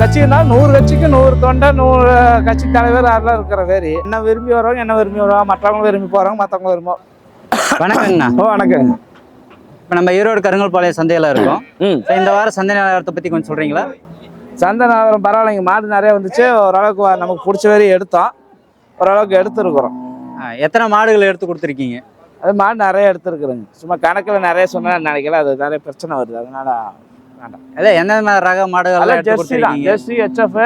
கட்சி இருந்தாலும் நூறு கட்சிக்கு நூறு தொண்டை நூறு கட்சி தலைவர் அதெல்லாம் இருக்கிற பேர்? என்ன விரும்பி வரவங்க என்ன விரும்பி வருவாங்க மற்றவங்க விரும்பி போகிறவங்க மற்றவங்க விரும்பும் வணக்கங்கண்ணா. ஓ வணக்கம் இப்போ நம்ம ஈரோடு கருங்கல்பாளையம் சந்தையில் இருக்கோம். இந்த வாரம் சந்தை நிலவரத்தை பற்றி கொஞ்சம் சொல்கிறீங்களா சந்தை நகரம் பரவாயில்லைங்க. மாடு நிறைய வந்துச்சு. ஓரளவுக்கு நமக்கு பிடிச்ச வரையும் எடுத்தோம். ஓரளவுக்கு எடுத்துருக்குறோம். எத்தனை மாடுகள் எடுத்து கொடுத்துருக்கீங்க? அது மாடு நிறைய எடுத்துருக்குறேங்க. சும்மா கணக்கில் நிறைய சொன்னால் நினைக்கல. அது நிறைய பிரச்சனை வருது. அதனால இல்லை மாதிரி ரக மாடுகள் ஜெர்சி தான். கொடுத்துருக்கீங்க? ஜெர்சி ஹெச்எஃப்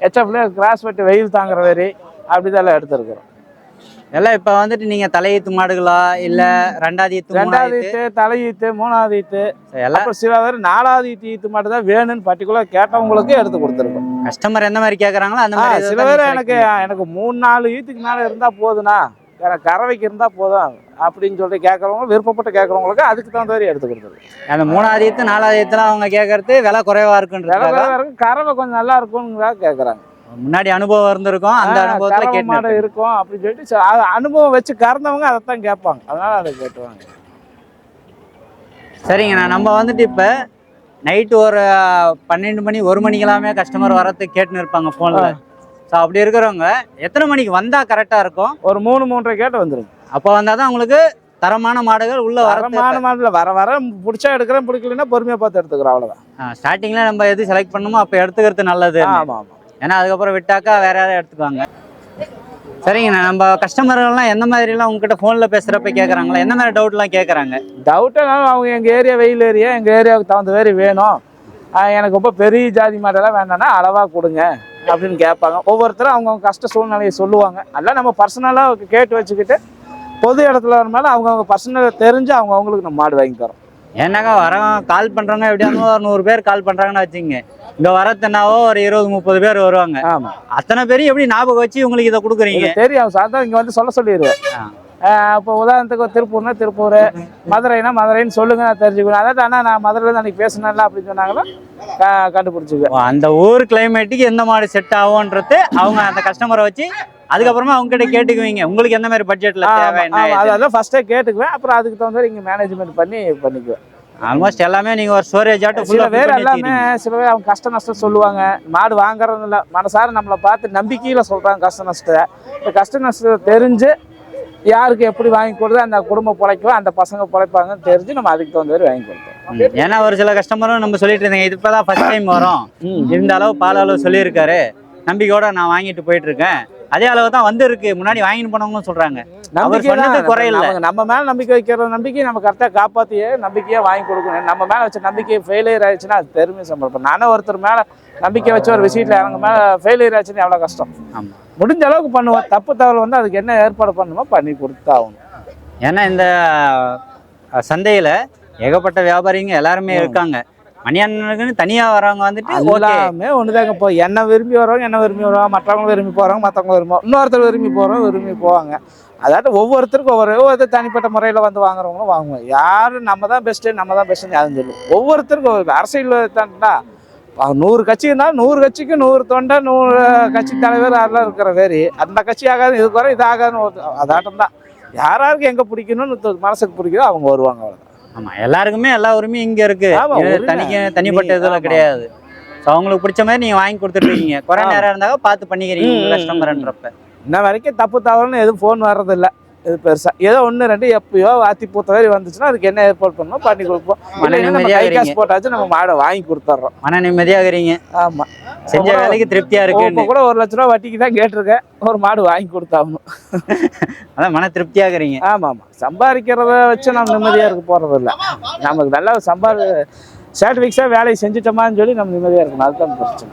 ஹெச்எஃப்ல கிராஸ் வெட்டி வெயில் தாங்குற வரி அப்படிதான் எடுத்துருக்குறோம். எல்லாம் இப்போ வந்துட்டு நீங்கள் தலையீத்து மாடுகளா? இல்லை ரெண்டாவது ஈத்து ரெண்டாவது ஈத்து? ஈத்து தலை ஈத்து. மூணாவது ஈத்து எல்லாம் சில பேர் நாலாவது ஈத்து ஈத்து மட்டும் தான் வேணும்னு பர்டிகுலர் கேட்டவங்களுக்கு எடுத்து கொடுத்துருக்கோம். கஸ்டமர் எந்த மாதிரி கேட்குறாங்களோ அந்த மாதிரி சில பேர் எனக்கு எனக்கு மூணு நாலு ஈத்துக்கு மேலே இருந்தால் போதுண்ணா. கறவைக்கு இருந்தால் போதும் அப்படின்னு சொல்லிட்டு கேட்குறவங்க விருப்பப்பட்டு கேட்குறவங்களுக்கு அதுக்கு தகுந்த மாதிரி எடுத்து கொடுத்துருக்கோம் அந்த மூணாவது நாலாவது அவங்க கேட்கறது விலை குறைவா விலை இருக்குன்றது குறைவா கொஞ்சம் நல்லா இருக்கும்னு கேட்குறாங்க. முன்னாடி அனுபவம் இருந்திருக்கும் அந்த அனுபவத்தில் கேட்டு இருக்கும் அப்படின்னு சொல்லிட்டு அது அனுபவம் வச்சு கறந்தவங்க அதைத்தான் கேட்பாங்க. அதனால அதை கேட்டுவாங்க. சரிங்கண்ணா நம்ம வந்துட்டு இப்போ நைட்டு ஒரு பன்னெண்டு மணி ஒரு மணிக்கெல்லாமே கஸ்டமர் வரத்துக்கு கேட்டுன்னு இருப்பாங்க ஃபோனில் ஸோ அப்படி இருக்கிறவங்க எத்தனை மணிக்கு வந்தால் கரெக்டாக இருக்கும்? ஒரு மூணு மூன்றரை கேட்டு வந்துருங்க. அப்போ வந்தால் தான் உங்களுக்கு தரமான மாடுகள் உள்ள வர தரமான மாடல வர வர பிடிச்சா எடுக்கிறேன் பிடிக்கலன்னா பொறுமையா பார்த்து எடுத்துக்கிறோம் அவ்வளவுதான். ஸ்டார்டிங்கில் நம்ம எது செலக்ட் பண்ணுமோ அப்போ எடுத்துக்கிறது நல்லது ஆமா ஆமா. ஏன்னா அதுக்கப்புறம் விட்டாக்கா வேற யாராவது எடுத்துக்குவாங்க. சரிங்கண்ணா நம்ம கஸ்டமர்கள்லாம் எந்த மாதிரிலாம் உங்ககிட்ட ஃபோனில் பேசுகிறப்ப கேட்குறாங்களா எந்த மாதிரி டவுட்லாம் கேட்குறாங்க டவுட்டானாலும் அவங்க எங்க ஏரியா வெயில் ஏரியா எங்க ஏரியாவுக்கு தகுந்த மாதிரி வேணும். எனக்கு ரொம்ப பெரிய ஜாதி மாடெல்லாம் வேண்டாம்னா அளவா கொடுங்க. அப்படின்னு கேட்பாங்க. ஒவ்வொருத்தரும் அவங்கவுங்க கஷ்ட சூழ்நிலையை சொல்லுவாங்க. அதெல்லாம் நம்ம பர்சனலாக கேட்டு வச்சுக்கிட்டு பொது இடத்துல வரனால அவங்கவுங்க பர்சனலை தெரிஞ்சு அவங்க அவங்களுக்கு நம்ம மாடு வாங்கி தரோம். ஏன்னாக்கா வரவங்க கால் பண்ணுறவங்க எப்படியாவது ஒரு நூறு பேர் கால் பண்ணுறாங்கன்னு வச்சுங்க இங்கே வரத்துனாவோ ஒரு இருபது முப்பது பேர் வருவாங்க. ஆமா. அத்தனை பேரும் எப்படி ஞாபகம் வச்சு உங்களுக்கு இதை கொடுக்குறீங்க? தெரியும். சாயந்தரம் இங்க வந்து சொல்ல சொல்லிடுவேன். இப்போ உதாரணத்துக்கு திருப்பூர்னா திருப்பூர் மதுரைனா மதுரைன்னு சொல்லுங்க நான் தெரிஞ்சுக்கணும் அதாவது ஆனால் நான் மதுரையில் அன்னைக்கு பேசினேன்ல அப்படின்னு சொன்னாங்கன்னா க- கண்டுபிடிச்சிக்குவேன். அந்த ஊர் கிளைமேட்டுக்கு எந்த மாடு செட் ஆகும்ன்றது அவங்க அந்த கஸ்டமரை வச்சு அதுக்கப்புறமா அவங்க கிட்ட கேட்டுக்குவீங்க. உங்களுக்கு எந்த மாதிரி பட்ஜெட்ல தேவை அதெல்லாம் ஃபர்ஸ்டே கேட்டுக்குவேன். அப்புறம் அதுக்கு தகுந்த மாதிரி இங்கே மேனேஜ்மெண்ட் பண்ணி பண்ணிக்குவேன். ஆல்மோஸ்ட் எல்லாமே நீங்க ஒரு ஸ்டோரேஜ் ஆட்டும் சில பேர் எல்லாமே சில பேர் அவங்க கஷ்ட நஷ்டம் சொல்லுவாங்க. மாடு வாங்குறது இல்லை மனசார நம்மளை பார்த்து நம்பிக்கையில சொல்றாங்க கஷ்ட நஷ்டத்தை. கஷ்ட நஷ்டத்தை தெரிஞ்சு யாருக்கு எப்படி வாங்கி கொடுத்து அந்த குடும்பம் பிழைக்கும் அந்த பசங்க பிழைப்பாங்கன்னு தெரிஞ்சு நம்ம அதுக்கு தகுந்த மாதிரி வாங்கி கொடுத்தோம். ஏன்னா ஒரு சில கஸ்டமரும் நம்ம சொல்லிட்டு இருந்தீங்க இது இப்பதான் ஃபர்ஸ்ட் டைம் வரும். இந்த அளவு பால் அளவு சொல்லியிருக்காரு. நம்பிக்கையோட நான் வாங்கிட்டு போயிட்டு இருக்கேன். அதே அளவு தான் வந்து இருக்கு முன்னாடி வாங்கிட்டு போனவங்களும் சொல்றாங்க. நம்பிக்கை சொன்னது. நமக்கு- நம்ம மேல நம்பிக்கை வைக்கிற நம்பிக்கை நம்ம கரெக்டாக காப்பாத்தியே நம்பிக்கையா வாங்கி கொடுக்கணும். நம்ம மேல வச்ச நம்பிக்கை ஃபெயிலியர் ஆயிடுச்சுன்னா அது பெருமை சம்பளம். நானும் ஒருத்தர் மேல நம்பிக்கை வச்ச ஒரு விஷயத்துல அவங்க மேல ஃபெயிலியர் ஆச்சுன்னா எவ்வளவு கஷ்டம்? முடிஞ்ச அளவுக்கு பண்ணுவோம். தப்பு தவறு வந்து அதுக்கு என்ன ஏற்பாடு பண்ணுமோ பண்ணி கொடுத்தாகணும். ஏன்னா இந்த சந்தையில ஏகப்பட்ட வியாபாரிங்க எல்லாருமே இருக்காங்க. மணியண்ணனுக்குன்னு தனியாக வரவங்க வந்துட்டு எல்லாமே ஒன்றுதாங்க இப்போ என்ன விரும்பி வரவங்க என்ன விரும்பி வருவாங்க. மற்றவங்க விரும்பி போகிறவங்க மற்றவங்க விரும்புவோம் இன்னொருத்தர் விரும்பி போகிறோம் விரும்பி போவாங்க. அதாவது ஒவ்வொருத்தருக்கும் ஒவ்வொரு ஒவ்வொருத்தர் தனிப்பட்ட முறையில் வந்து வாங்குறவங்களும் வாங்குவோம் யாரும் நம்ம தான் பெஸ்ட்டு நம்ம தான் பெஸ்ட்டுன்னு யாரும் சொல்லுவோம் ஒவ்வொருத்தருக்கும் ஒவ்வொரு அரசியல் தான்டா நூறு கட்சி இருந்தால் நூறு கட்சிக்கு நூறு தொண்டை நூறு கட்சி தலைவர் அதெல்லாம் இருக்கிற வேறு அந்த கட்சி ஆகாது இது குறை இது ஆகாதுன்னு ஒரு அதாட்டம் தான் யார் எங்கே பிடிக்கணும்னு மனசுக்கு பிடிக்குதோ அவங்க வருவாங்க அவ்வளோதான் ஆமா எல்லாருக்குமே எல்லா உரிமையும் இங்க இருக்கு. தனிக்க தனிப்பட்ட நீ- இதுல ஆமா. கிடையாது. ஸோ அவங்களுக்கு பிடிச்ச மாதிரி நீங்க வாங்கி கொடுத்துட்டு இருக்கீங்க குறை. நேரம் இருந்தாலும் பார்த்து பண்ணிக்கிறீங்க கஸ்டமர்ன்றப்ப இன்ன வரைக்கும் தப்பு தவறுன்னு எதுவும் ஃபோன் வர்றதில்ல. இது பெருசா. ஏதோ ஒன்று ரெண்டு எப்பயோ அத்தி பூத்த மாதிரி வந்துச்சுன்னா அதுக்கு என்ன ஏற்பாடு பண்ணணும் பண்ணி கொடுப்போம். மன இல்லைன்னா நம்ம நிம்மதியா கை காசு இருங்க. போட்டாச்சும் நம்ம மாடை வாங்கி கொடுத்துட்றோம் மன நிம்மதியாகிறீங்க ஆமா. செஞ்ச வேலைக்கு திருப்தியா இருக்குன்னு. கூட ஒரு லட்ச ரூபா வட்டிக்கு தான் கேட்டிருக்கேன். ஒரு மாடு வாங்கி கொடுத்தாகணும். அதான் மன திருப்தியாகிறீங்க. ஆமா ஆமா சம்பாதிக்கிறத வச்சு நம்ம நிம்மதியா இருக்க போறது இல்ல. நமக்கு நல்லா சம்பாதி சாட்டிஃபிக்ஸாக வேலையை செஞ்சுட்டோமான்னு சொல்லி நம்ம நிம்மதியா இருக்கணும். அதுதான் பிரச்சனை.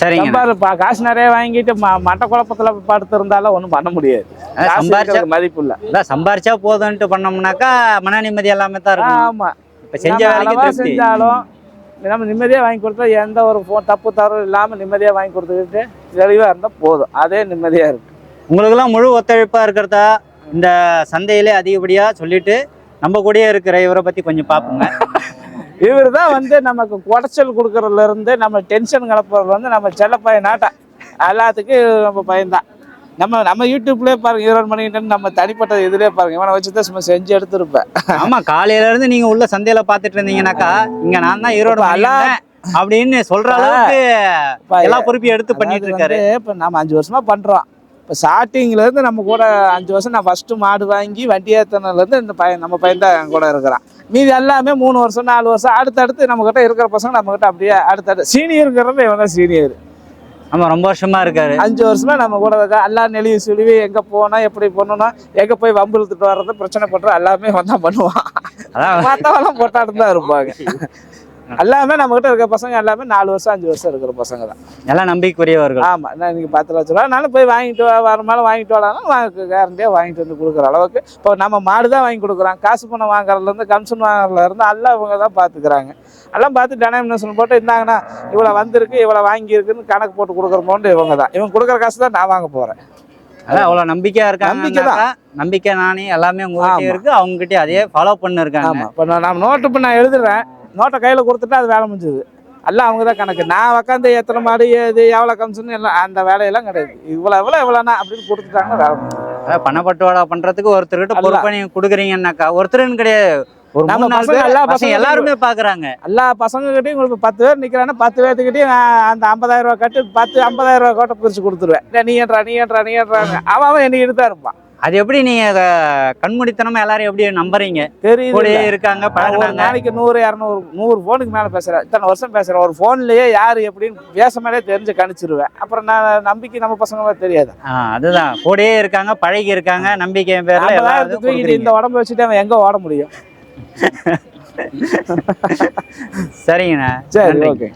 சரிங்க. சம்பாதி பா- காசு நிறைய வாங்கிட்டு ம- மட்ட குழப்பத்துல படுத்து இருந்தாலும் ஒன்றும் பண்ண முடியாது. சம்பாரிச்சா மதிப்பு இல்ல. அதான் சம்பாரிச்சா போதும்ட்டு பண்ணோம்னாக்கா மன நிம்மதி எல்லாமே தான் இருக்கும். ஆமா. இப்ப செஞ்ச வேலைக்கு செஞ்சாலும் நம்ம நிம்மதியா வாங்கி கொடுத்தா எந்த ஒரு ஃபோன் தப்பு தவறு இல்லாம நிம்மதியா வாங்கி கொடுத்துக்கிட்டு தெளிவா இருந்தா போதும். அதே நிம்மதியா இருக்கு. உங்களுக்கெல்லாம் முழு ஒத்துழைப்பா இருக்கிறதா? இந்த சந்தையிலே அதிகப்படியா சொல்லிட்டு நம்ம கூடயே இருக்கிற இவரை பத்தி கொஞ்சம் பாப்போங்க. இவர் தான் வந்து நமக்கு குடைச்சல் கொடுக்கறதுல இருந்து நம்ம டென்ஷன் கலப்புறதுல இருந்து நம்ம செல்ல பையன் நாட்டா. எல்லாத்துக்கும் நம்ம பையன்தான். நம்ம நம்ம யூடியூப்லயே பாருங்க ஈரோடு மணிகிட்ட நம்ம தனிப்பட்ட இதுலயே பாருங்க. இவனை வச்சு தான் சும்மா செஞ்சு எடுத்திருப்பேன். ஆமா காலையில இருந்து நீங்க உள்ள சந்தையில பாத்துட்டு இருந்தீங்கன்னாக்கா இங்க நான் தான் ஈரோடு இப்ப எல்லா- மணிகண்டன். அப்படின்னு சொல்ற அளவுக்கு எல்லா பொறுப்பையும் எடுத்து பண்ணிட்டு இருக்காரு. இப்ப நம்ம அஞ்சு வருஷமா பண்றோம். இப்போ ஸ்டார்டிங்ல இருந்து நம்ம கூட அஞ்சு வருஷம் நான் ஃபர்ஸ்ட் மாடு வாங்கி வண்டி ஏத்தனதுல இருந்து இந்த பையன் நம்ம பையன் தான் என் கூட இருக்கிறான். மீதி எல்லாமே மூணு வருஷம் நாலு வருஷம் அடுத்தடுத்து நம்ம கிட்ட இருக்கிற பசங்க நம்ம கிட்ட அப்படியே அடுத்தடுத்து சீனியருங்கிறது இவன் தான் சீனியர் ஆமா ரொம்ப வருஷமா இருக்காரு. அஞ்சு வருஷமா நம்ம கூட இருக்கா? எல்லா நெளிவு சுழிவு எங்க போனா எப்படி பண்ணணும் எங்க போய் வம்பு இழுத்துட்டு வர்றது பிரச்சனை பண்றது எல்லாமே வந்தா பண்ணுவான். மற்றவெல்லாம் போட்டாட்டு தான் இருப்பாங்க. எல்லாமே நம்ம கிட்ட இருக்கிற பசங்க எல்லாமே நாலு வருஷம் அஞ்சு வருஷம் இருக்கிற பசங்க தான் எல்லாம் நம்பிக்கைக்குரியவர்கள் ஆமா நான் இன்னைக்கு பத்து லட்ச ரூபா நானும் போய் வாங்கிட்டு வா வரமாலும் வாங்கிட்டு வரலாம் வாங்க கேரண்டியாக வாங்கிட்டு வந்து கொடுக்குற அளவுக்கு இப்போ நம்ம மாடு தான் வாங்கி கொடுக்குறோம் காசு பணம் வாங்குறதுலேருந்து கமிஷன் வாங்குறதுலேருந்து எல்லாம் இவங்க தான் பார்த்துக்கிறாங்க எல்லாம் பார்த்து டெனாமினேஷன் போட்டு இருந்தாங்கன்னா இவ்வளோ வந்திருக்கு இவ்வளோ வாங்கியிருக்குன்னு கணக்கு போட்டு கொடுக்குறமோண்டு இவங்க தான். இவங்க கொடுக்குற காசு தான் நான் வாங்க போகிறேன் அதான் அவ்வளவு நம்பிக்கையா நம்பிக்கை இருக்காங்க நம்பிக்கை நானே எல்லாமே உங்ககிட்ட. இருக்கு. அவங்க கிட்ட அதே ஃபாலோ பண்ணி இருக்காங்க ஆமாம் இப்போ நான் நோட்டு இப்போ நான் எழுதுறேன். நோட்டை கையில் கொடுத்துட்டு அது வேலை முடிஞ்சுது. எல்லாம் அவங்க தான் கணக்கு. நான் உட்காந்து எத்தனை மாடு இது எவ்வளோ கமிஷன் எல்லாம் அந்த வேலையெல்லாம் கிடையாது. இவ்வளோ இவ்வளோ இவ்வளோண்ணா அப்படின்னு கொடுத்துட்டாங்கன்னா வேலை அதான் பணப்பட்டுவாடா பண்றதுக்கு ஒருத்தர்கிட்ட. பொறுப்பை நீங்க கொடுக்குறீங்கன்னாக்கா ஒருத்தருன்னு கிடையாது. ஒரு நம்ம பசங்க, எல்லா பசங்க எல்லாருமே பாக்குறாங்க. எல்லா பசங்ககிட்டையும் உங்களுக்கு பத்து பேர் நிற்கிறாங்கன்னா பத்து பேர்த்துக்கிட்டையும் நான் அந்த ஐம்பதாயிரம் ரூபா கட்டு பத்து ஐம்பதாயிரம் ரூபா கோட்டை பிரித்து கொடுத்துருவேன். நீ ஏன்றா நீ ஏன்றா நீ ஏன்றாங்க அவன் அவன் என்னைக்கிட்டு தான் இருப்பான். அது எப்படி நீங்க கண்மூடித்தனமா எல்லாரும் எப்படி நம்புறீங்க? தெரியுது இருக்காங்க பழகுனாங்க. நாளைக்கு நூறு இரநூறு நூறு ஃபோனுக்கு மேலே பேசுகிறேன் இத்தனை வருஷம் பேசுகிறேன் ஒரு ஃபோன்லேயே யார் எப்படின்னு பேச மேலே தெரிஞ்சு கணிச்சிருவேன். அப்புறம் நான் நம்பிக்கை நம்ம பசங்க தெரியாது. அதுதான். கூடயே இருக்காங்க பழகி இருக்காங்க நம்பிக்கை பேர்ல தூக்கிட்டு இந்த உடம்பு வச்சுட்டு அவன் எங்கே ஓட முடியும்? சரிங்கண்ணா. சரி. ஓகே.